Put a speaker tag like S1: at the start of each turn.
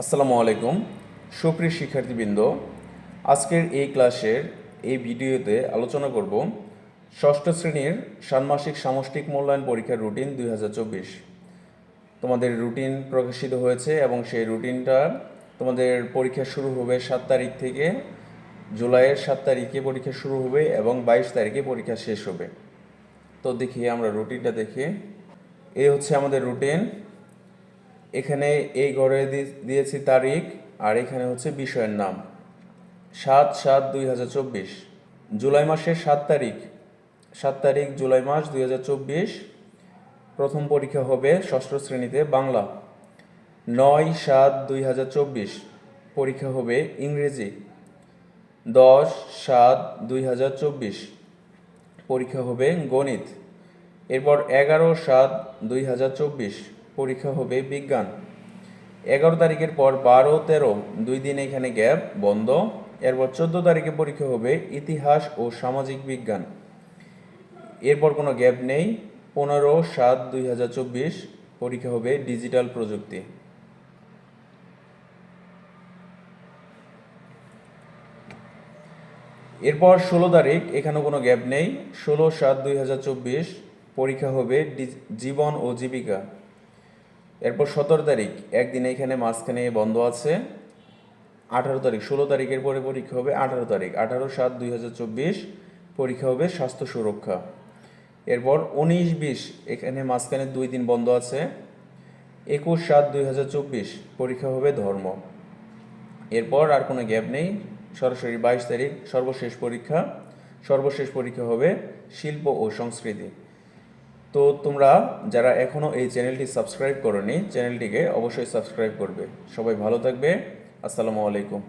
S1: আসসালামু আলাইকুম। সুপ্রিয় শিক্ষার্থীবৃন্দ, আজকের এই ক্লাসের এই ভিডিওতে আলোচনা করব ষষ্ঠ শ্রেণির ষান্মাসিক সামষ্টিক মূল্যায়ন পরীক্ষার রুটিন দুই হাজার চব্বিশ। তোমাদের রুটিন প্রকাশিত হয়েছে এবং সেই রুটিনটা তোমাদের পরীক্ষা শুরু হবে সাত তারিখ থেকে জুলাইয়ের সাত তারিখে পরীক্ষা শুরু হবে এবং বাইশ তারিখে পরীক্ষা শেষ হবে। তো দেখি আমরা রুটিনটা দেখি। এই হচ্ছে আমাদের রুটিন। এখানে এই ঘরে দিয়েছি তারিখ, আর এখানে হচ্ছে বিষয়ের নাম। সাত সাত দুই হাজার চব্বিশ। জুলাই মাসের সাত তারিখ। সাত তারিখ, জুলাই মাস দুই হাজার চব্বিশ। প্রথম পরীক্ষা হবে ষষ্ঠ শ্রেণীতে বাংলা। নয় সাত দুই হাজার চব্বিশ। পরীক্ষা হবে ইংরেজি। দশ সাত দুই হাজার চব্বিশ। পরীক্ষা হবে গণিত। এরপর এগারো সাত দুই হাজার চব্বিশ। পরীক্ষা হবে বিজ্ঞান। এগারো তারিখের পর বারো, তেরো, দুই দিন এখানে গ্যাপ, বন্ধ। এরপর চোদ্দ তারিখে পরীক্ষা হবে ইতিহাস ও সামাজিক বিজ্ঞান। এরপর কোনো গ্যাপ নেই। পনেরো, সাত, দুই হাজার চব্বিশ, পরীক্ষা হবে ডিজিটাল প্রযুক্তি। এরপর ষোলো তারিখ এখানে কোনো গ্যাপ নেই। ষোলো, সাত, দুই হাজার চব্বিশ, পরীক্ষা হবে জীবন ও জীবিকা। এরপর সতেরো তারিখ, একদিন এখানে মাঝখানে বন্ধ আছে। আঠারো তারিখ, ষোলো তারিখের পরে পরীক্ষা হবে, আঠারো তারিখ, আঠারো সাত দুই হাজার চব্বিশ, পরীক্ষা হবে স্বাস্থ্য সুরক্ষা। এরপর উনিশ বিশ, এখানে মাঝখানে দুই দিন বন্ধ আছে। একুশ সাত দুই হাজার চব্বিশ, পরীক্ষা হবে ধর্ম। এরপর আর কোনো গ্যাপ নেই। সরাসরি বাইশ তারিখ, সর্বশেষ পরীক্ষা। সর্বশেষ পরীক্ষা হবে শিল্প ও সংস্কৃতি। তো তোমরা যারা এখনও এই চ্যানেলটি সাবস্ক্রাইব করনি, চ্যানেলটিকে অবশ্যই সাবস্ক্রাইব করবে। সবাই ভালো থাকবে। আসসালামু আলাইকুম।